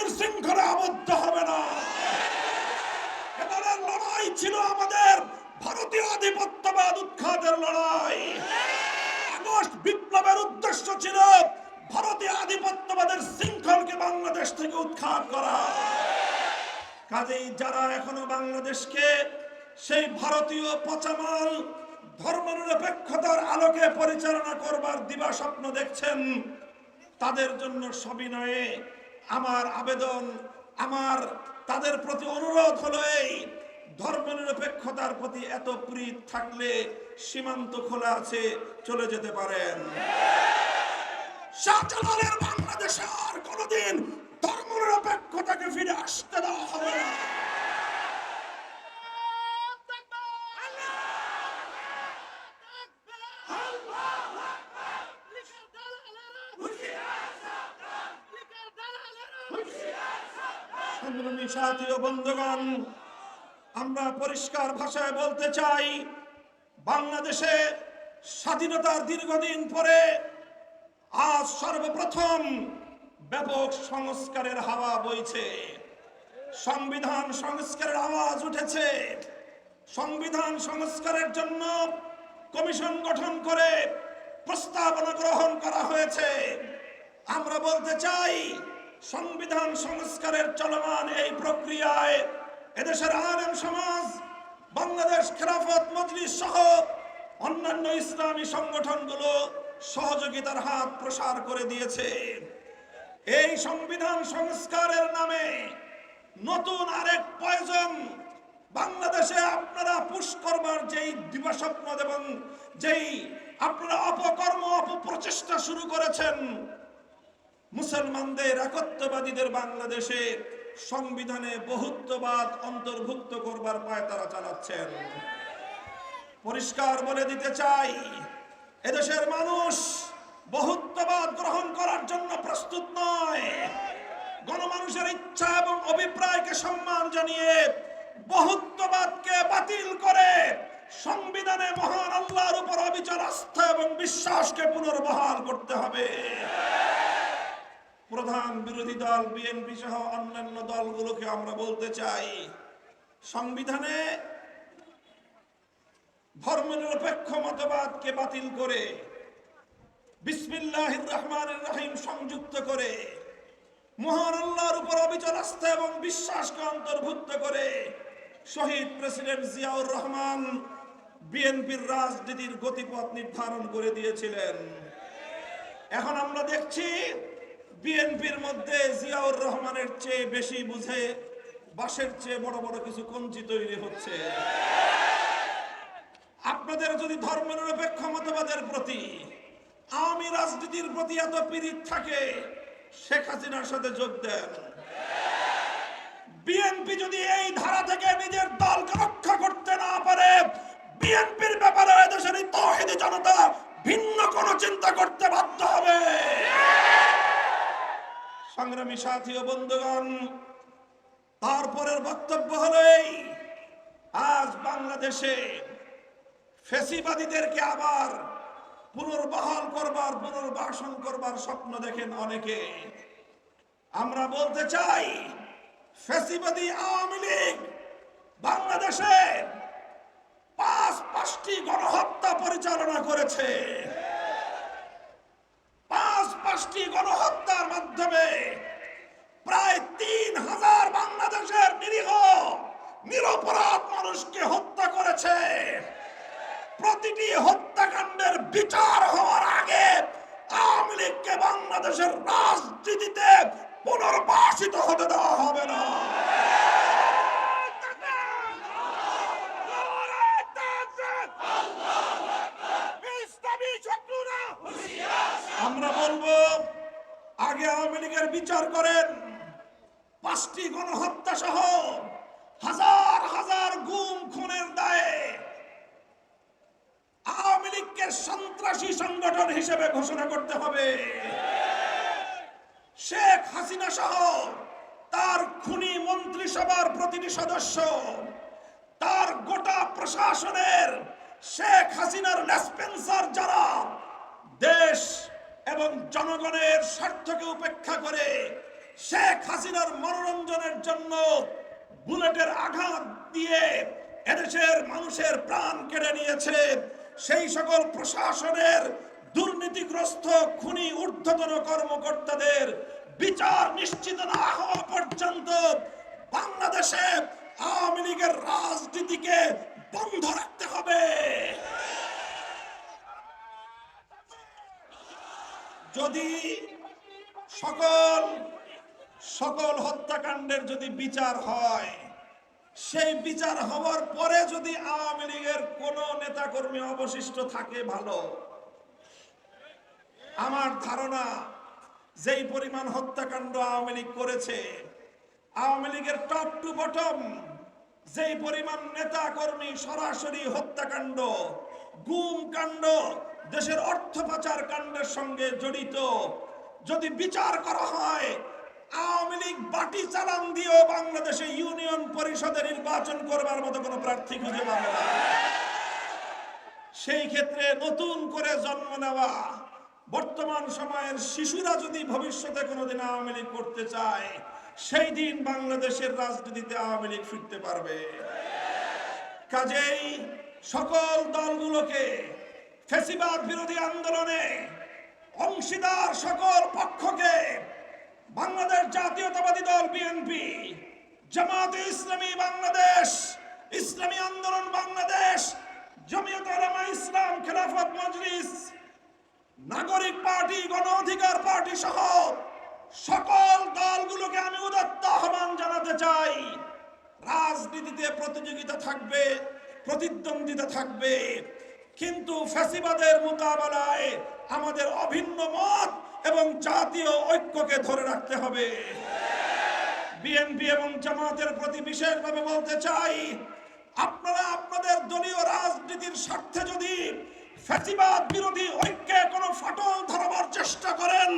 ইসলামীর শৃঙ্খলা আবদ্ধ হবে না। এবারের লড়াই ছিল আমাদের ভারতীয় আধিপত্যবাদ উৎখাতের লড়াই। আগস্ট বিপ্লবের উদ্দেশ্য ছিল ভারতীয় আধিপত্যবাদের শৃঙ্খলকে বাংলাদেশ থেকে উৎখাত করা। কাজেই যারা এখনও বাংলাদেশকে সেই ভারতীয় পচামাল ধর্মনিরপেক্ষতার আলোকে পরিচালনা করবার দিবা স্বপ্ন দেখছেন, তাদের জন্য সবিনয়ে আমার আবেদন, আমার তাদের প্রতি অনুরোধ হলো এই ধর্মনিরপেক্ষতার প্রতি এত প্রীত থাকলে সীমান্ত খোলা আছে, চলে যেতে পারেন। শাহজালালের বাংলাদেশে আর কোনোদিন ধর্মনিরপেক্ষতাকে ফিরে আসতে দেওয়া হবে না সংগ্রামী সাথী ও বন্ধুগণ আমরা পরিষ্কার ভাষায় বলতে চাই, বাংলাদেশে স্বাধীনতার দীর্ঘদিন পরে আজ সর্বপ্রথম ব্যাপক সংস্কারের হাওয়া বইছে। সংবিধান সংস্কারের আওয়াজ উঠেছে। সংবিধান সংস্কারের জন্য কমিশন গঠন করে প্রস্তাবনা গ্রহণ করা হয়েছে। আমরা বলতে চাই, সংবিধান সংস্কারের চলমান এই প্রক্রিয়ায় এদেশের আলেম সমাজ, বাংলাদেশ খেলাফত মজলিস সহ অন্যান্য ইসলামী সংগঠনগুলো সহযোগিতার হাত প্রসার করে দিয়েছে। এই সংবিধান সংস্কারের নামে নতুন আরেক প্রয়োজন। বাংলাদেশে আপনারা পুশ করবার যেই দিবাস্বপ্ন এবং যেই আপনারা অপকর্ম, অপপ্রচেষ্টা শুরু করেছেন, মুসলমানদের, একত্ববাদীদের বাংলাদেশে সংবিধানে বহুত্ববাদ অন্তর্ভুক্ত করবার পায় তারা চালাচ্ছেন। পরিষ্কার বলে দিতে চাই, এদেশের মানুষ বহুত্ববাদ গ্রহণ করার জন্য প্রস্তুত নয়। গণমানুষের ইচ্ছা এবং অভিপ্রায়কে সম্মান জানিয়ে বহুত্ববাদকে বাতিল করে সংবিধানে মহান আল্লাহর উপর অবিচার, আস্থা এবং বিশ্বাসকে পুনর্বহাল করতে হবে। প্রধান বিরোধী দল বিএনপি সহ অন্যান্য দলগুলোকে আমরা বলতে চাই, সংবিধানে ধর্মনিরপেক্ষ মতবাদকে বাতিল করে, বিসমিল্লাহির রহমানির রহিম সংযুক্ত করে, মহান উপর অবিচল আস্থা এবং বিশ্বাসকে অন্তর্ভুক্ত করে শহীদ প্রেসিডেন্ট জিয়াউর রহমান বিএনপির রাজনীতির গতিপথ নির্ধারণ করে দিয়েছিলেন। এখন আমরা দেখছি বিএনপির মধ্যে জিয়াউর রহমানের চেয়ে বেশি বুঝে বাসের চেয়ে বড় বড় কিছু কঞ্চি তৈরি হচ্ছে। আপনাদের যদি ধর্মনিরপেক্ষ মতবাদের প্রতি, আওয়ামী রাজনীতির প্রতি এত পীড়িত থাকে, শেখ হাসিনার সাথে যোগ দেন। বিএনপি যদি এই ধারা থেকে নিজের দলকে রক্ষা করতে না পারে, বিএনপির ব্যাপারে দেশের তহিদি জনতা ভিন্ন কোন চিন্তা করতে বাধ্য হবে। সংগ্রামী সাথী ও বন্ধুগণ তারপরের বক্তব্য হলো আজ বাংলাদেশে ফেসিবাদীদেরকে আবার পুনর্বহাল করবার, পুনর্বাসন করবার স্বপ্ন দেখেন অনেকে। আমরা বলতে চাই, ফেসিবাদী আওয়ামী লীগ বাংলাদেশে পাঁচ পাঁচটি গণহত্যা পরিচালনা করেছে পাঁচ পাঁচটি গণহত্যার মাধ্যমে প্রায় তিন হাজার বাংলাদেশের নিরীহ নিরপরাধ মানুষকে হত্যা করেছে প্রতিটি হত্যাকাণ্ডের বিচার হওয়ার আগে আওয়ামী লীগকে বাংলাদেশের রাজনীতিতে পুনর্বাসিত হতে দেওয়া হবে না আমরা বলব আগে আওয়ামী লীগের বিচার করেন। পাঁচটি গণহত্যা সহ হাজার হাজার গুম খুনের দায়ে আওয়ামী লীগকে সন্ত্রাসী সংগঠন হিসেবে ঘোষণা করতে হবে। শেখ হাসিনা সহ তার খুনি মন্ত্রিসভার প্রতিটি সদস্য, তার গোটা প্রশাসনের শেখ হাসিনার লেসপেন্সার যারা এবং জনগণের স্বার্থকে উপেক্ষা করে শেখ হাসিনার মনোরঞ্জনের জন্য বুলেটের আঘাত দিয়ে এদেশের মানুষের প্রাণ কেড়ে নিয়েছে। সেই সকল প্রশাসনের দুর্নীতিগ্রস্ত খুনি ঊর্ধ্বতন কর্মকর্তাদের বিচার নিশ্চিত না হওয়া পর্যন্ত বাংলাদেশে আওয়ামী লীগের রাজনীতিকে বন্ধ রাখতে হবে। যদি সকল সকল হত্যাকাণ্ডের যদি বিচার হয়, সেই বিচার হওয়ার পরে যদি আওয়ামী লীগের কোন নেতাকর্মী অবশিষ্ট থাকে ভালো, আমার ধারণা যেই পরিমাণ হত্যাকাণ্ড আওয়ামী লীগ করেছে, আওয়ামী লীগের টপ টু বটম যেই পরিমাণ নেতা কর্মী সরাসরি হত্যাকাণ্ড গুম কাণ্ড, দেশের অর্থ পাচার কাণ্ডের সঙ্গে জড়িত। যদি বিচার করা হয়, আওয়ামী লীগ বাটি চালান দিয়েও বাংলাদেশে ইউনিয়ন পরিষদে নির্বাচন করবার মতো কোনো প্রার্থী খুঁজে পাবে সেই ক্ষেত্রে নতুন করে জন্ম নেওয়া, বর্তমান সময়ের শিশুরা যদি ভবিষ্যতে কোনোদিন আওয়ামী লীগ করতে চায়, সেই দিন বাংলাদেশের রাজনীতিতে আওয়ামী লীগ ফিরতে পারবে। কাজেই সকল দলগুলোকে ফেসিবাদ বিরোধী আন্দোলনে অংশীদার সকল পক্ষকে বাংলাদেশ জাতীয়তাবাদী দল বিএনপি জামাতে ইসলামী বাংলাদেশ, ইসলামী আন্দোলন বাংলাদেশ, জমিয়ত ইসলাম খেলাফত মজলিস, নাগরিক পার্টি, গণ অধিকার পার্টি সহ সকল দলগুলোকে আমি উদাত্ত আহ্বান জানাতে চাই। রাজনীতিতে প্রতিযোগিতা থাকবে। প্রতিদ্বন্দ্বিতা থাকবে। কিন্তু ফ্যাসিবাদের মোকাবেলায় আমাদের অভিন্ন মত এবং জাতীয় ঐক্যকে ধরে রাখতে হবে। বিএনপি এবং জামাতের প্রতি বিশেষভাবে বলতে চাই, আপনারা আপনাদের দলীয় রাজনীতির স্বার্থে যদি ফ্যাসিবাদ বিরোধী ঐক্যে কোনো ফাটল ধরাবার চেষ্টা করেন,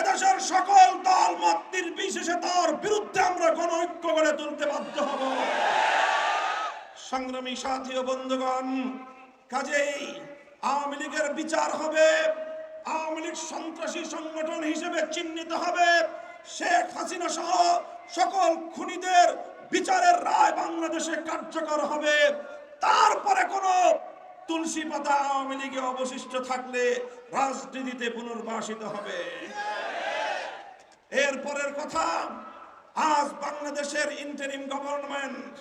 এদেশের সকল দল মত নির্বিশেষে তার বিরুদ্ধে আমরা কোন ঐক্য গড়ে তুলতে বাধ্য হব। সংগ্রামী সাথী ও বন্ধুগণ, কাজেই আওয়ামী লীগের বিচার হবে, আওয়ামী লীগ সন্ত্রাসী সংগঠন হিসেবে চিহ্নিত হবে। শেখ হাসিনা সহ সকল খুনিদের বিচারের রায় বাংলাদেশে কার্যকর হবে। তারপরে কোন তুলসী পাতা আওয়ামী লীগে অবশিষ্ট থাকলে রাজনীতিতে পুনর্বাসিত হবে। এরপরের কথা, আজ বাংলাদেশের ইন্টারিম গভর্নমেন্ট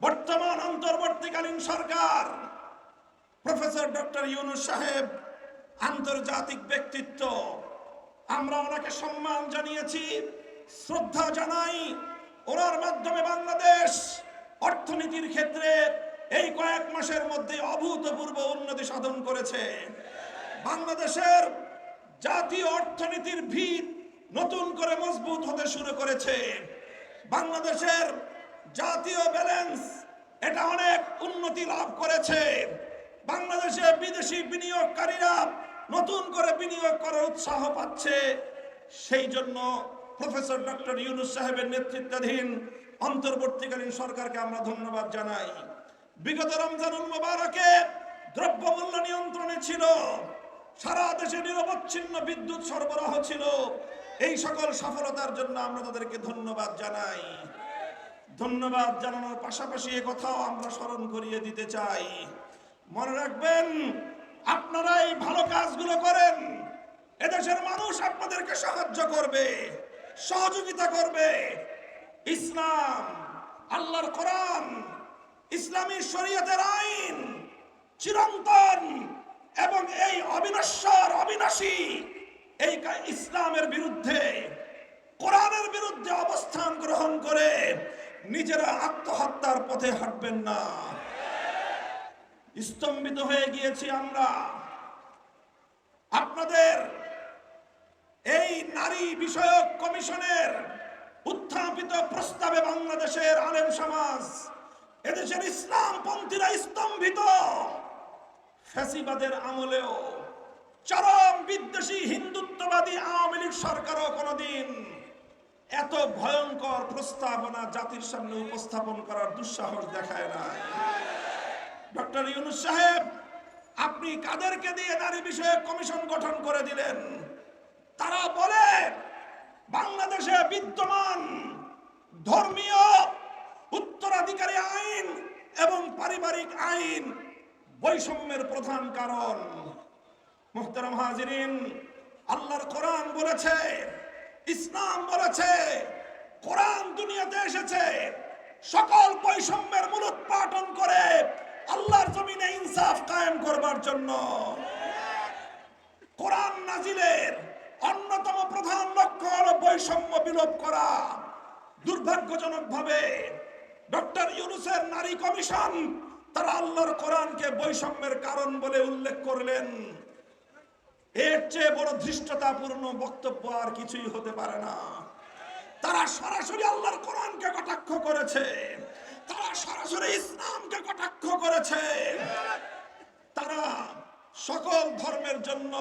বর্তমান অন্তর্বর্তীকালীন সরকার, প্রফেসর ডক্টর ইউনুস সাহেব, আন্তর্জাতিক ব্যক্তিত্ব, আমরা ওনাকে সম্মান জানিয়েছি, শ্রদ্ধা জানাই। ওনার মাধ্যমে বাংলাদেশ অর্থনীতির ক্ষেত্রে এই কয়েক মাসের মধ্যে অভূতপূর্ব উন্নতি সাধন করেছে। বাংলাদেশের জাতীয় অর্থনীতির ভিত নতুন করে মজবুত হতে শুরু করেছে। বাংলাদেশের জাতীয় ব্যালেন্স এটা অনেক উন্নতি লাভ করেছে। বাংলাদেশে বিদেশি বিনিয়োগকারীরা নতুন করে বিনিয়োগ করার উৎসাহ পাচ্ছে। সেই জন্য প্রফেসর ডক্টর ইউনুস সাহেবের নেতৃত্বাধীন অন্তর্বর্তীকালীন সরকারকে আমরা ধন্যবাদ জানাই। বিগত রমজানুল মোবারকে দ্রব্যমূল্য নিয়ন্ত্রণে ছিল, সারা দেশে নিরবচ্ছিন্ন বিদ্যুৎ সরবরাহ ছিল। এই সকল সফলতার জন্য আমরা তাদেরকে ধন্যবাদ জানাই। ধন্যবাদ জানানোর পাশাপাশি এ কথাও আমরা স্মরণ করিয়ে দিতে চাই। মনে রাখবেন আপনারা এই ভালো কাজগুলো করেন, এদেশের মানুষ আপনাদেরকে সাহায্য করবে, সহযোগিতা করবে। ইসলাম, আল্লাহর কোরআন, ইসলামী শরীয়তের আইন চিরন্তন এবং এই অবিনশ্বর, অবিনাশী, এই ইসলামের বিরুদ্ধে, কোরআনের বিরুদ্ধে অবস্থান গ্রহণ করে নিজেরা আত্মহত্যার পথে হাঁটবেন না। স্তম্ভিত হয়ে গিয়েছি আমরা। আপনাদের এই নারী বিষয়ক কমিশনের উত্থাপিত প্রস্তাবে বাংলাদেশের আলেম সমাজ, এদেশের ইসলাম পন্থীরা স্তম্ভিত। ফ্যাসিবাদের আমলেও চরম বিদ্বেষী হিন্দুত্ববাদী আওয়ামী লীগ সরকারও কোনোদিন এত ভয়ঙ্কর প্রস্তাবনা জাতির সামনে উপস্থাপন করার দুঃসাহস দেখায় নাই ডক্টর ইউনুস সাহেব, আপনি কাদেরকে দিয়ে নারী বিষয়ে কমিশন গঠন করে দিলেন? তারা বলে, বাংলাদেশে বিদ্যমান ধর্মীয় উত্তরাধিকারী আইন এবং পারিবারিক আইন বৈষম্যের প্রধান কারণ। মুহতারাম হাজিরিন, আল্লাহর কোরআন বলেছে ইসলাম বলেছে, কোরআন দুনিয়াতে এসেছে। সকল বৈষম্যের মূলোৎপাটন করে আল্লাহর জমিনে ইনসাফ কায়েম করবার জন্য। কোরআন নাজিলের অন্যতম প্রধান লক্ষ্য হল বৈষম্য বিলোপ করা। দুর্ভাগ্যজনকভাবে ডক্টর ইউনুসের নারী কমিশন তারা আল্লাহর কোরআনকে বৈষম্যের কারণ বলে উল্লেখ করলেন। এর চেয়ে বড় ধৃষ্টতাপূর্ণ বক্তব্য আর কিছুই হতে পারে না। তারা সরাসরি আল্লাহর কোরআনকে কটাক্ষ করেছে। তারা সরাসরি ইসলামকে কটাক্ষ করেছে। তারা সকল ধর্মের জন্য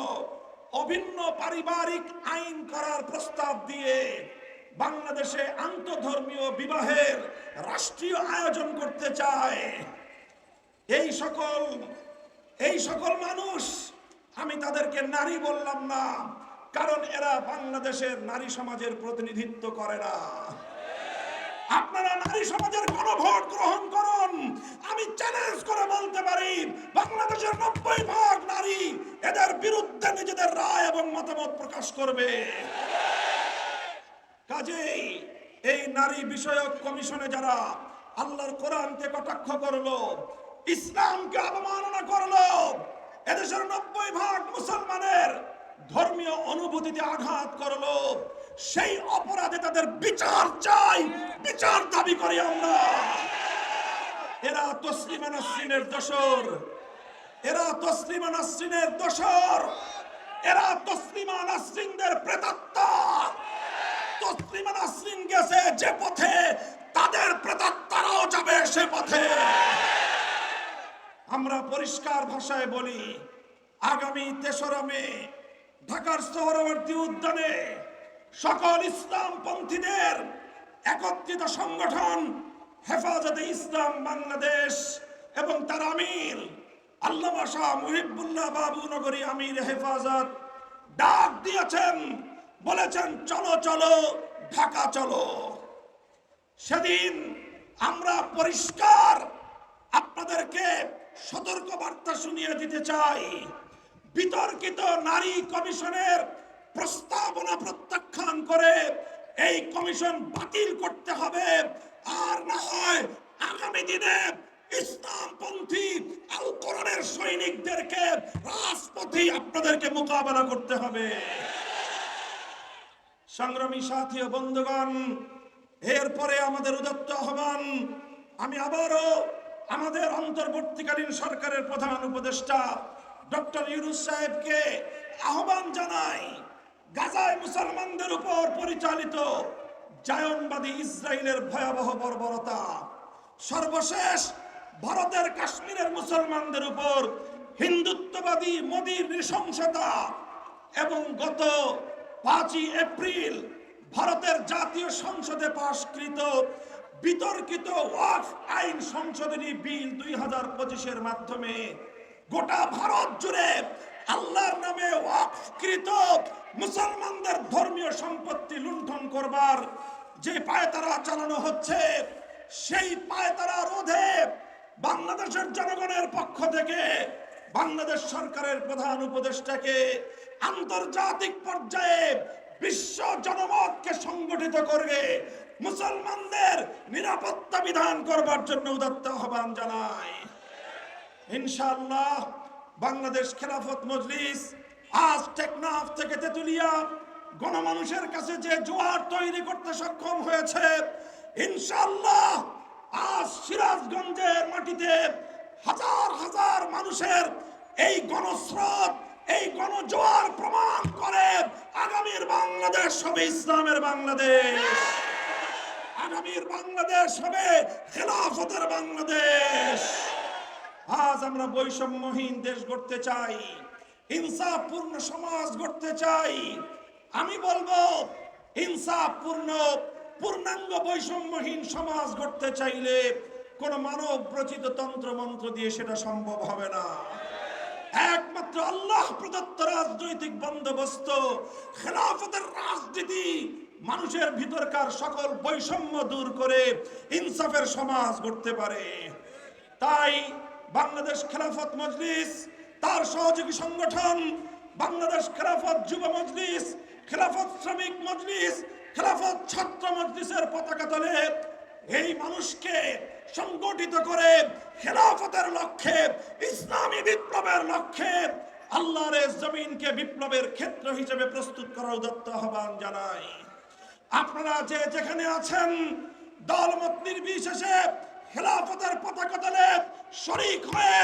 অভিন্ন পারিবারিক আইন করার প্রস্তাব দিয়ে বাংলাদেশে আন্তধর্মীয় বিবাহের রাষ্ট্রীয় আয়োজন করতে চায়। এই সকল এই সকল মানুষ আমি তাদেরকে নারী বললাম না, কারণ এরা বাংলাদেশের নারী সমাজের প্রতিনিধিত্ব করে না। আপনারা নারী সমাজের গণভোট গ্রহণ করুন। আমি চ্যালেঞ্জ করে বলতে পারি, বাংলাদেশের নব্বই ভাগ নারী এদের বিরুদ্ধে নিজেদের রায় এবং মতামত প্রকাশ করবে। কাজেই এই নারী বিষয়ক কমিশনে যারা আল্লাহর কোরআনকে কটাক্ষ করল, ইসলামকে অবমাননা করল এদেশের নব্বই ভাগ মুসলমানের ধর্মীয় অনুভূতিতে আঘাত করল। সেই অপরাধে তাদের বিচার চাই, বিচার দাবি করি আমরা। এরা তসলিমা নাসরিনের দোসর এরা তসলিমা নাসরিনের দোসর এরা তসলিমা নাসরিনদের প্রেতাত্মা। নাসরিন গেছে যে পথে, তাদের প্রেতাত্মারাও যাবে সে পথে। আমরা পরিষ্কার ভাষায় বলি, আগামী তেসরা মে, ঢাকার সোহরাবর্তী উদ্যানে সকল ইসলাম পন্থীদের একত্রিত সংগঠন, হেফাজতে ইসলাম বাংলাদেশ এবং তার আমির, আল্লামা শাহ মুহিবুল্লাহ বাবু নগরী আমির হেফাজত ডাক দিয়েছেন, বলেছেন, চলো চলো, ঢাকা চলো। সেদিন আমরা পরিষ্কার আপনাদেরকে সতর্ক বার্তা শুনিয়ে দিতে চাই। বিতর্কিত নারী কমিশনের প্রস্তাবনা প্রত্যাখ্যান করে এই কমিশন বাতিল করতে হবে। আর না হয় আগামী দিনে ইসলামপন্থী আল সৈনিকদেরকে রাজপথে আপনাদেরকে মোকাবেলা করতে হবে। সংগ্রামী সাথী ও বন্ধুগণ, এরপরে আমাদের উদত্ত আহ্বান, আমি আবারও আমাদের অন্তর্বর্তীকালীন সরকারের প্রধান উপদেষ্টা ডক্টর ইউনুস সাহেবকে আহ্বান জানাই, গাজায় মুসলমানদের উপর পরিচালিত জায়নবাদী ইসরায়েলের ভয়াবহ বর্বরতা। সর্বশেষ ভারতের কাশ্মীরের মুসলমানদের উপর হিন্দুত্ববাদী মোদীর নৃশংসতা এবং গত পাঁচই এপ্রিল ভারতের জাতীয় সংসদে পাশকৃত বিতর্কিত ওয়াকফ আইন সংশোধনী বিল দুই হাজার পঁচিশের মাধ্যমে গোটা ভারত জুড়ে আল্লাহর নামে ওয়াকফকৃত মুসলমানদের ধর্মীয় সম্পত্তি লুণ্ঠন করবার যে পায়তারা চালানো হচ্ছে, সেই পায়তারা রোধে বাংলাদেশের জনগণের পক্ষ থেকে বাংলাদেশ সরকারের প্রধান উপদেষ্টাকে আন্তর্জাতিক পর্যায়ে বিশ্ব জনমতকে সংগঠিত করবে। মুসলমানদের নিরাপত্তা বিধান করবার জন্য উদাত্ত আহ্বান জানায় ইনশাআল্লাহ বাংলাদেশ খেলাফত মজলিস আজ টেকনাফ থেকে তেতুলিয়া গণমানুষের কাছে যে জোয়ার তৈরি করতে সক্ষম হয়েছে, ইনশাআল্লাহ আজ সিরাজগঞ্জের মাটিতে হাজার হাজার মানুষের এই গণস্রোত, এই গণজোয়ার প্রমাণ করে আগামীর বাংলাদেশ হবে ইসলামের বাংলাদেশ। আগামীর বাংলাদেশ হবে খেলাফতের বাংলাদেশ। আজ আমরা বৈষম্যহীন দেশ গড়তে চাই, ইনসাফপূর্ণ সমাজ গড়তে চাই। আমি বলব, ইনসাফপূর্ণ, পূর্ণাঙ্গ বৈষম্যহীন সমাজ গড়তে চাইলে কোন মানব রচিত তন্ত্র মন্ত্র দিয়ে সেটা সম্ভব হবে না। একমাত্র আল্লাহ প্রদত্ত রাজনৈতিক বন্দোবস্ত, খেলাফতের রাজনীতি মানুষের ভিতরকার সকল বৈষম্য দূর করে ইনসাফের সমাজ গড়তে পারে। তাই বাংলাদেশ খেলাফত মজলিস, তার সহযোগী সংগঠন, বাংলাদেশ খেলাফত যুব মজলিস, খেলাফত শ্রমিক মজলিস, খেলাফত ছাত্র মজলিসের পতাকা তলে এই মানুষকে সংগঠিত করে খেলাফতের লক্ষ্যে, ইসলামী বিপ্লবের লক্ষ্যে আল্লাহরের জমিনকে বিপ্লবের ক্ষেত্র হিসেবে প্রস্তুত করার উদত্ত আহ্বান জানাই। আপনারা যে যেখানে আছেন দলমত নির্বিশেষে খেলাফতের পতাকা তলে শরিক হয়ে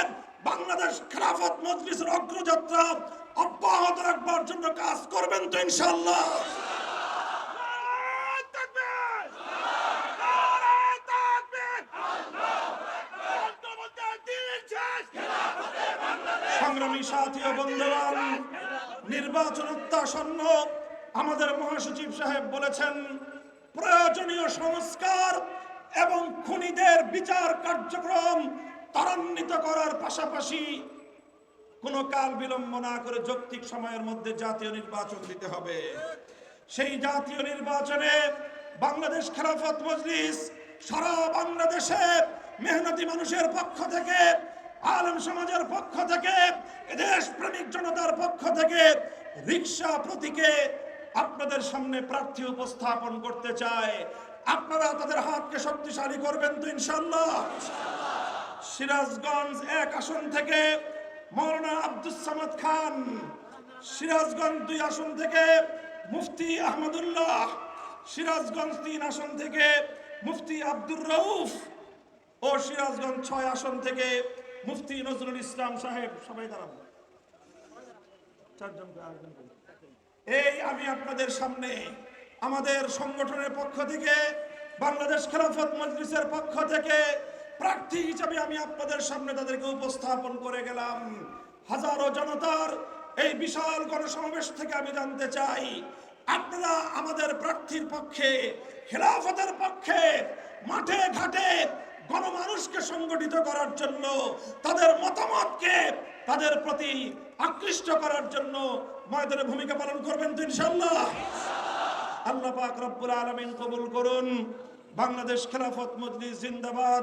বাংলাদেশ খেলাফত মজলিসের অগ্রযাত্রা অব্যাহত রাখবার জন্য কাজ করবেন তো ইনশাল্লাহ সংগ্রামী সাথী ও বন্ধুগণ নির্বাচন অত্যাসন্ন আমাদের মহাসচিব সাহেব বলেছেন, প্রয়োজনীয় সংস্কার এবং খুনিদের বিচার কার্যক্রম ত্বরান্বিত করার পাশাপাশি কোনো কাল বিলম্ব না করে যৌক্তিক সময়ের মধ্যে জাতীয় নির্বাচন দিতে হবে। সেই জাতীয় নির্বাচনে বাংলাদেশ খেলাফত মজলিস সারা বাংলাদেশে মেহনতি মানুষের পক্ষ থেকে, আলম সমাজের পক্ষ থেকে দেশ প্রেমিক জনতার পক্ষ থেকে রিক্সা প্রতীকে আপনাদের সামনে প্রার্থী উপস্থাপন করতে চায়। আপনারা তাদের হাতকে শক্তিশালী করবেন তো ইনশাল্লাহ সিরাজগঞ্জ এক আসন থেকে মৌলানা আব্দুস সামাদ খান। সিরাজগঞ্জ দুই আসন থেকে মুফতি আহমদুল্লাহ। সিরাজগঞ্জ তিন আসন থেকে মুফতি আব্দুর রউফ। ও সিরাজগঞ্জ ছয় আসন থেকে মুফতি নজরুল ইসলাম সাহেব। সবাই দাঁড়াবো চারজন আরেকজন করে। এই আমি আপনাদের সামনে আমাদের সংগঠনের পক্ষ থেকে, বাংলাদেশ খেলাফত মজলিসের পক্ষ থেকে প্রার্থী হিসাবে আমি আপনাদের সামনে তাদেরকে উপস্থাপন করে গেলাম। হাজারো জনতার এই বিশাল গণসমাবেশ থেকে আমি জানতে চাই, আপনারা আমাদের প্রার্থীর পক্ষে, খেলাফতের পক্ষে মাঠে ঘাটে গণমানুষকে সংগঠিত করার জন্য তাদের মতামতকে তাদের প্রতি আকৃষ্ট করার জন্য ময়দানে ভূমিকা পালন করবেন তো ইনশাল্লাহ আল্লাহ পাক রব্বুল আলমিন কবুল করুন। বাংলাদেশ খেলাফত মজলিস জিন্দাবাদ।